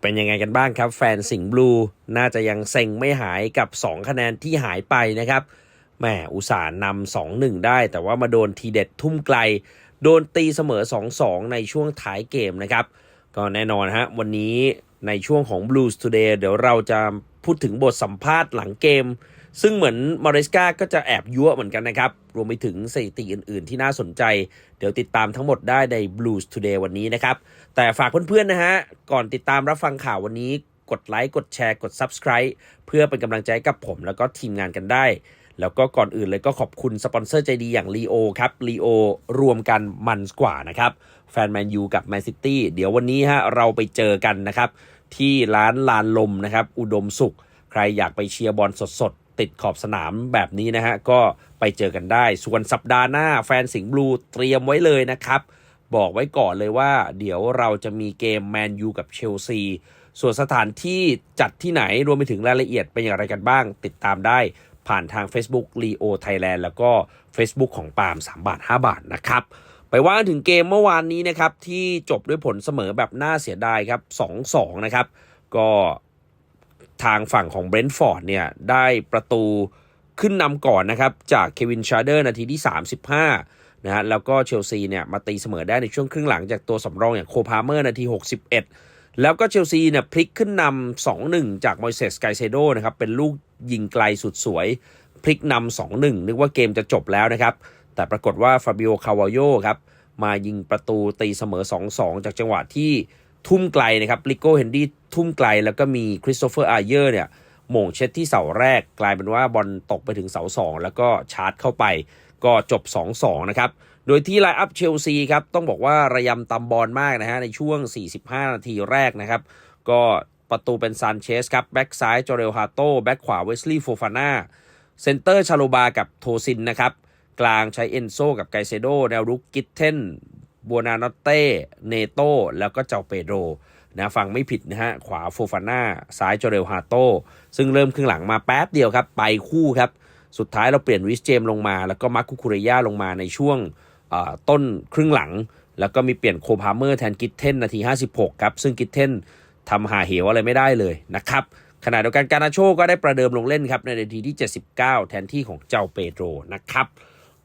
เป็นยังไงกันบ้างครับ แฟนสิงห์บลูน่าจะยังเซ็งไม่หายกับ 2 คะแนนที่หายไปนะครับแหมอุตส่าห์นำสองหนึ่งได้ แต่ว่ามาโดนทีเด็ดทุ่มไกล โดนตีเสมอ 2-2 ในช่วงท้ายเกมนะครับ ก็แน่นอนฮะวันนี้ในช่วงของ Blues Today เดี๋ยวเราจะพูดถึงบทสัมภาษณ์หลังเกม ซึ่งเหมือนมาริสกาก็จะแอบยั่วเหมือนกันนะครับ รวมไปถึงสถิติอื่นๆที่น่าสนใจ เดี๋ยวติดตามทั้งหมดได้ใน Blues Today วันนี้นะครับ แต่ฝากเพื่อนๆนะฮะ ก่อนติดตามรับฟังข่าววันนี้ กดไลค์กดแชร์กด Subscribe เพื่อเป็นกำลังใจกับผมแล้วก็ทีมงานกันได้ แล้วก็ก่อนอื่นเลยก็ขอบคุณสปอนเซอร์ใจดีอย่าง l ีโอครับ l ีโอรวมกันมันกว่านะครับแฟนแมนยูกับแมนซิตี้เดี๋ยววันนี้ฮะเราไปเจอกันนะครับที่ร้านลานลมนะครับอุดมสุข ใครอยากไปเชียร์บอลสดๆ ติดขอบสนามแบบนี้นะฮะ ก็ไปเจอกันได้ ส่วนสัปดาห์หน้าแฟนสิงห์บลูเตรียมไว้เลยนะครับ บอกไว้ก่อนเลยว่า เดี๋ยวเราจะมีเกมแมนยูกับเชลซีส่วนสถานที่จัดที่ไหนรวมไปถึงรายละเอียดเป็นอย่างไรกันบ้าง ติดตามได้ผ่านทาง Facebook Leo Thailand แล้วก็ Facebook ของปาล์ม3บาท 5 บาทนะครับ ไปว่าถึงเกมเมื่อวานนี้นะครับ ที่จบด้วยผลเสมอแบบน่าเสียดายครับ 2-2 นะครับ ก็ ทางฝั่งของเบรนท์ฟอร์ดเนี่ยได้ประตูขึ้นนำก่อนนะครับ จากเควินชาร์เดอร์นาทีที่ 35นะฮะแล้วก็เชลซีเนี่ยมาตีเสมอได้ในช่วงครึ่งหลังจากตัวสำรองอย่างโคพาเมอร์นาที 61 แล้วก็เชลซีเนี่ยพลิกขึ้นนำ 2-1 จากมอยเซสไกเซโดนะครับ เป็นลูกยิงไกลสุดสวย พลิกนำ 2-1 นึกว่าเกมจะจบแล้วนะครับ แต่ปรากฏว่าฟาบิโอคาวาโยครับมายิงประตูตีเสมอ 2-2 จากจังหวะที่ ทุ่มไกลนะครับลิโก้เฮนดี้ทุ่มไกล แล้วก็มีคริสโตเฟอร์อาเยอร์เนี่ยหม่งเช็ดที่เสาแรกกลายเป็นว่าบอลตกไปถึงเสา 2 แล้วก็ชาร์จเข้าไป ก็จบ 2-2 นะครับ โดยที่ไลน์อัพเชลซีครับ ต้องบอกว่าระยำตำบอลมากนะฮะ ในช่วง 45 นาทีแรกนะครับ ก็ประตูเป็นซานเชสครับ แบ็กซ้ายจอเรลฮาโต้แบ็กขวาเวสลีย์โฟฟาน่าเซนเตอร์ชาโลบากับโทซินนะครับ กลางใช้เอนโซกับไกเซโดแนวรุกกิทเทน บัวนานอตเต้เนโต้แล้วก็เจ้าเปโดนะฟังไม่ผิดนะฮะ ขวาโฟฟาน่าซ้ายโจเรลฮาโต้ซึ่งเริ่มครึ่งหลังมาแป๊บเดียวครับ ไปคู่ครับ สุดท้ายเราเปลี่ยนวิสเจมลงมา แล้วก็มาร์คุคุเรย่าลงมาในช่วงต้นครึ่งหลัง แล้วก็มีเปลี่ยนโคพาเมอร์แทนกิทเทนนาที 56 ครับ ซึ่งกิทเทนทำหาเหวอะไรไม่ได้เลยนะครับขณะเดียวกันการนาโชก็ได้ประเดิมลงเล่นครับในนาทีที่ 79 แทนที่ของเจ้าเปโดรนะครับ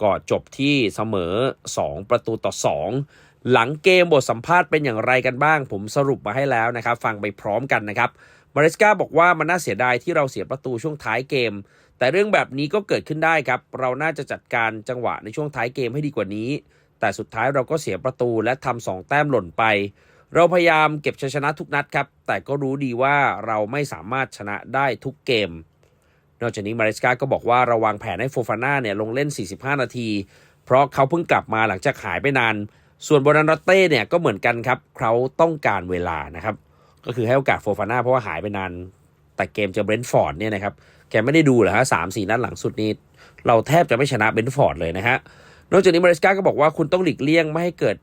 ก็จบที่เสมอ 2 ประตูต่อ 2 หลังเกมบทสัมภาษณ์เป็นอย่างไรกันบ้าง ผมสรุปมาให้แล้วนะครับ ฟังไปพร้อมกันนะครับมาริสกาบอกว่ามันน่าเสียดายที่เราเสียประตูช่วงท้ายเกม แต่เรื่องแบบนี้ก็เกิดขึ้นได้ครับ เราน่าจะจัดการจังหวะในช่วงท้ายเกมให้ดีกว่านี้ แต่สุดท้ายเราก็เสียประตูและทำสองแต้มหล่นไป เราพยายามเก็บชัยชนะทุกนัดครับ แต่ก็รู้ดีว่าเราไม่สามารถชนะได้ทุกเกม นอกจากนี้มาริสกาก็บอกว่าราวางแผนให้โฟฟาน่าเนี่ยลงเล่น 45 นาที เพราะเขาเพิ่งกลับมาหลังจากหายไปนาน ส่วนโบนันเต้เนี่ยก็เหมือนกันครับเขาต้องการเวลานะครับก็คือให้โอกาสโฟฟาน่าเพราะว่าหายไปนาน แต่เกมเจอเบรนท์ฟอร์ดเนี่ยนะครับแกไม่ได้ดูเหรอฮะสามสี่นัดหลังสุดนี้ เราแทบจะไม่ชนะเบรนท์ฟอร์ดเลยนะฮะนอกจากนี้มาริสกาก็บอกว่าคุณต้องหลีกเลี่ยงไม่ให้เกิด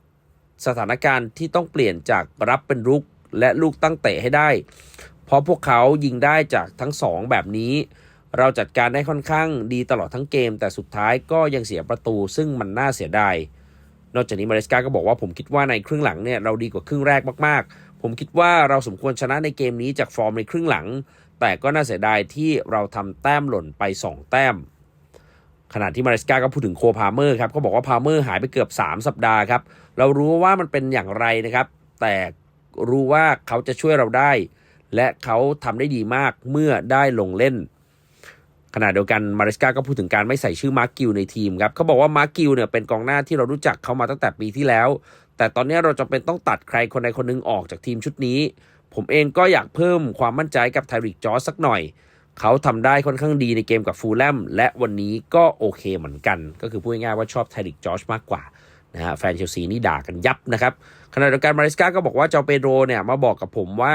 สถานการณ์ที่ต้องเปลี่ยนจากรับเป็นรุกและลูกตั้งเตะให้ได้ เพราะพวกเขายิงได้จากทั้งสองแบบนี้ เราจัดการได้ค่อนข้างดีตลอดทั้งเกม แต่สุดท้ายก็ยังเสียประตู ซึ่งมันน่าเสียดาย นอกจากนี้มาริสกาก็บอกว่าผมคิดว่าในครึ่งหลังเนี่ยเราดีกว่าครึ่งแรกมากๆ ผมคิดว่าเราสมควรชนะในเกมนี้จากฟอร์มในครึ่งหลัง แต่ก็น่าเสียดายที่เราทำแต้มหล่นไป 2 แต้ม ขณะที่มาริสกาก็พูดถึงโคพาเมอร์ครับเขาบอกว่าพาเมอร์หายไปเกือบ 3 สัปดาห์ครับเรารู้ว่ามันเป็นอย่างไรนะครับ แต่รู้ว่าเขาจะช่วยเราได้ และเขาทำได้ดีมากเมื่อได้ลงเล่น ขณะเดียวกันมาริสกาก็พูดถึงการไม่ใส่ชื่อมาร์กิวในทีมครับเขาบอกว่ามาร์กิวเนี่ยเป็นกองหน้าที่เรารู้จักเขามาตั้งแต่ปีที่แล้ว แต่ตอนนี้เราจำเป็นต้องตัดใครคนใดคนหนึงออกจากทีมชุดนี้ ผมเองก็อยากเพิ่มความมั่นใจกับไทริกจอร์สักหน่อย เขาทำได้ค่อนข้างดีในเกมกับฟูลแลมและวันนี้ก็โอเคเหมือนกัน ก็คือพูดง่ายๆว่าชอบไทริกจอร์จมากกว่านะฮะแฟนเชลซีนี่ด่ากันยับนะครับขณะเดียวกันมาริสกาก็บอกว่าเจ้าเปโดรเนี่ยมาบอกกับผมว่า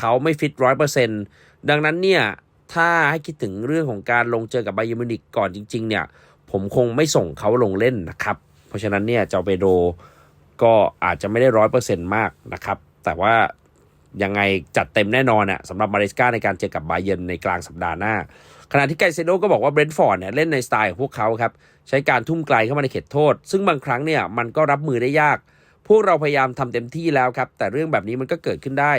เขาไม่ฟิตร้อยเปอร์เซ็นต์ดังนั้นเนี่ย ถ้าให้คิดถึงเรื่องของการลงเจอกับไบเยมินิกก่อนจริง ๆ เนี่ย ผมคงไม่ส่งเขาลงเล่นนะครับ เพราะฉะนั้นเนี่ยเจ้าเปโดก็อาจจะไม่ได้ร้อยเปอร์เซ็นต์มากนะครับ แต่ว่ายังไงจัดเต็มแน่นอนอะสำหรับมาริสกาในการเจอกับไบเยนในกลางสัปดาห์หน้า ขณะที่ไกเซโดก็บอกว่าเบรนท์ฟอร์ดเนี่ยเล่นในสไตล์ของพวกเขาครับ ใช้การทุ่มไกลเข้ามาในเขตโทษ ซึ่งบางครั้งเนี่ยมันก็รับมือได้ยาก พวกเราพยายามทำเต็มที่แล้วครับ แต่เรื่องแบบนี้มันก็เกิดขึ้นได้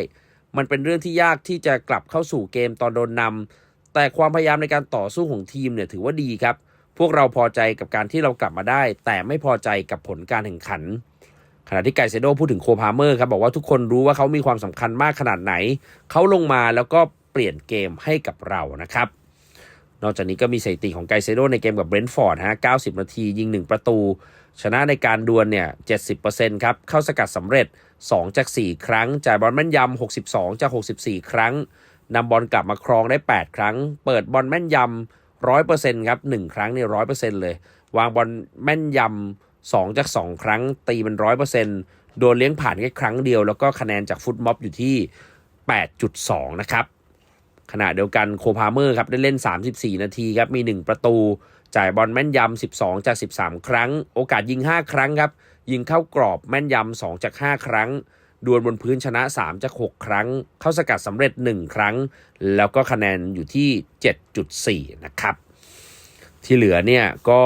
มันเป็นเรื่องที่ยากที่จะกลับเข้าสู่เกมตอนโดนนำแต่ความพยายามในการต่อสู้ของทีมเนี่ยถือว่าดีครับ พวกเราพอใจกับการที่เรากลับมาได้ แต่ไม่พอใจกับผลการแข่งขัน ขณะที่ไกเซโดพูดถึงโคพาเมอร์ครับบอกว่าทุกคนรู้ว่าเขามีความสำคัญมากขนาดไหน เขาลงมาแล้วก็เปลี่ยนเกมให้กับเรานะครับ นอกจากนี้ก็มีสถิติของไกเซโดในเกมกับเบรนท์ฟอร์ดฮะ 90 นาทียิง 1 ประตู ชนะในการดวลเนี่ย 70%ครับ เข้าสกัดสำเร็จ 2 จาก 4 ครั้ง จ่ายบอลแม่นยำ 62 จาก 64 ครั้งนำบอลกลับมาครองได้ 8 ครั้ง เปิดบอลแม่นยำ 100%ครับ 1 ครั้งเนี่ย 100%เลย วางบอลแม่นยำ 2 จาก 2 ครั้ง ตีมัน100%โดนเลี้ยงผ่านแค่ครั้งเดียว แล้วก็คะแนนจากฟุตม็อบอยู่ที่ 8.2 นะครับ ขณะเดียวกันโคพาเมอร์ครับได้เล่น 34 นาทีครับมี 1 ประตู จ่ายบอลแม่นยำ 12 จาก 13 ครั้ง โอกาสยิง 5 ครั้งครับ ยิงเข้ากรอบแม่นยำ 2 จาก 5 ครั้งดวลบนพื้นชนะ 3 จาก 6 ครั้ง เข้าสกัดสำเร็จ 1 ครั้ง แล้วก็คะแนนอยู่ที่ 7.4 นะครับ ที่เหลือเนี่ยก็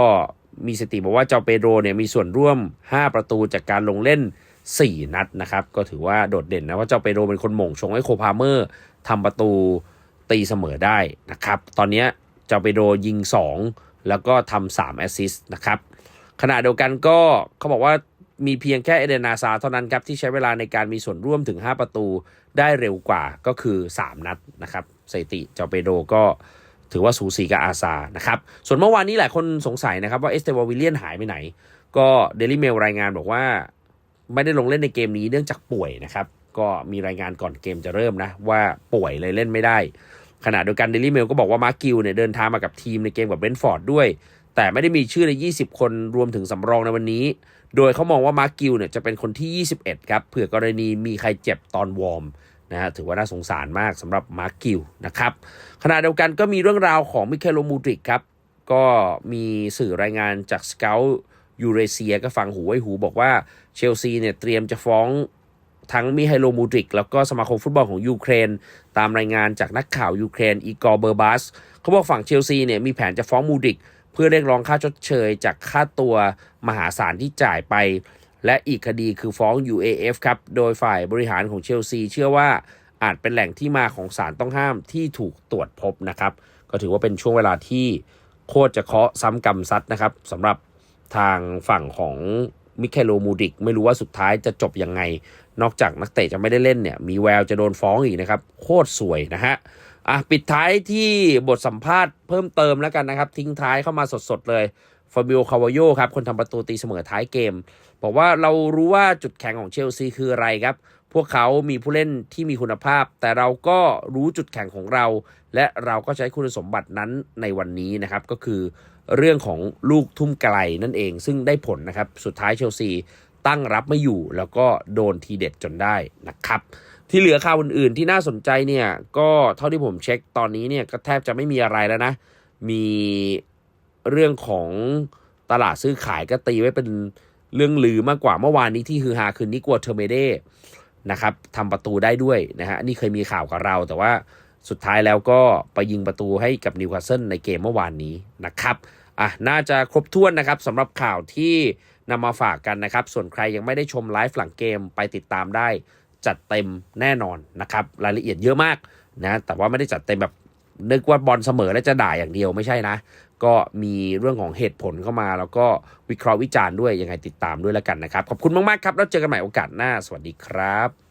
มีสติบอกว่าเจ้าเปโดรเนี่ยมีส่วนร่วม 5 ประตูจากการลงเล่น 4 นัดนะครับ ก็ถือว่าโดดเด่นนะว่าเจ้าเปโดรเป็นคนหม่งชงให้โคพาเมอร์ทำประตู ตีเสมอได้นะครับ ตอนนี้เจ้าเปโดยิง 2 แล้วก็ทำ3แอสซิสต์นะครับขณะเดียวกันก็เขาบอกว่ามีเพียงแค่เอเดนนาซาเท่านั้นครับ ที่ใช้เวลาในการมีส่วนร่วมถึง 5 ประตูได้เร็วกว่าก็คือ 3 นัดนะครับสถิติเจ้าเปโดก็ถือว่าสูสีกับอาซานะครับ ส่วนเมื่อวานนี้หลายคนสงสัยนะครับว่าเอสเตวาวิลเลียนหายไปไหน ก็เดลิเมลรายงานบอกว่า ไม่ได้ลงเล่นในเกมนี้เนื่องจากป่วยนะครับ ก็มีรายงานก่อนเกมจะเริ่มนะ ว่าป่วยเลยเล่นไม่ได้ ขณะเดียวกันเดลิเมลก็บอกว่ามาร์กิวเนี่ยเดินทางมากับทีมในเกมกับเบนฟอร์ดด้วย แต่ไม่ได้มีชื่อใน 20 คนรวมถึงสำรองในวันนี้ โดยเขามองว่ามาร์กิวเนี่ยจะเป็นคนที่ 21 ครับเผื่อกรณีมีใครเจ็บตอนวอร์มนะฮะถือว่าน่าสงสารมากสำหรับมาร์กิวนะครับขณะเดียวกันก็มีเรื่องราวของมิเคลโลมูดริกครับก็มีสื่อรายงานจากสเกลยูเรเซียก็ฟังหูไว้หูบอกว่าเชลซีเนี่ยเตรียมจะฟ้อง ทั้งมิไฮโลมูดริก แล้วก็สมาคมฟุตบอลของยูเครน ตามรายงานจากนักข่าวยูเครนอีกอร์เบอร์บัสเขาบอกฝั่งเชลซีเนี่ยมีแผนจะฟ้องมูดริก เพื่อเรียกร้องค่าชดเชย จากค่าตัวมหาศาลที่จ่ายไป และอีกคดีคือฟ้อง UAF ครับโดยฝ่ายบริหารของเชลซีเชื่อว่าอาจเป็นแหล่งที่มาของสารต้องห้ามที่ถูกตรวจพบนะครับ ก็ถือว่าเป็นช่วงเวลาที่โคตรจะเคาะซ้ำกรรมซัดนะครับสำหรับทางฝั่งของมิเคโลมูดิก ไม่รู้ว่าสุดท้ายจะจบยังไง นอกจากนักเตะจะไม่ได้เล่นเนี่ย มีแววจะโดนฟ้องอีกนะครับ โคตรสวยนะฮะอะปิดท้ายที่บทสัมภาษณ์เพิ่มเติมแล้วกันนะครับ ทิ้งท้ายเข้ามาสดๆเลยฟาบิโอคาวาโยครับ คนทำประตูตีเสมอท้ายเกม บอกว่าเรารู้ว่าจุดแข็งของเชลซีคืออะไรครับ พวกเขามีผู้เล่นที่มีคุณภาพ แต่เราก็รู้จุดแข็งของเรา และเราก็ใช้คุณสมบัตินั้นในวันนี้นะครับ ก็คือเรื่องของลูกทุ่มไกลนั่นเอง ซึ่งได้ผลนะครับ สุดท้ายเชลซี ตั้งรับไม่อยู่ แล้วก็โดนทีเด็ดจนได้นะครับ ที่เหลือข่าวอื่นๆ ที่น่าสนใจเนี่ยก็เท่าที่ผมเช็คตอนนี้เนี่ยก็แทบจะไม่มีอะไรแล้วนะ มีเรื่องของตลาดซื้อขายก็ตีไว้เป็นเรื่องลือมากกว่าเมื่อวานนี้ที่ฮือฮาคือนิกัวเทอร์เมเดนะครับทำประตูได้ด้วยนะฮะนี่เคยมีข่าวกับเรา แต่ว่าสุดท้ายแล้วก็ไปยิงประตูให้กับนิวคาสเซิลในเกมเมื่อวานนี้นะครับอะน่าจะครบถ้วนนะครับสำหรับข่าวที่ นำมาฝากกันนะครับ ส่วนใครยังไม่ได้ชมไลฟ์หลังเกมไปติดตามได้ จัดเต็มแน่นอนนะครับ รายละเอียดเยอะมากนะแต่ว่าไม่ได้จัดเต็มแบบนึกว่าบอลเสมอแล้วจะด่าอย่างเดียวไม่ใช่นะ ก็มีเรื่องของเหตุผลเข้ามา แล้วก็วิเคราะห์วิจารณ์ด้วยยังไงติดตามด้วยแล้วกันนะครับ ขอบคุณมากๆครับ แล้วเจอกันใหม่โอกาสหน้า สวัสดีครับ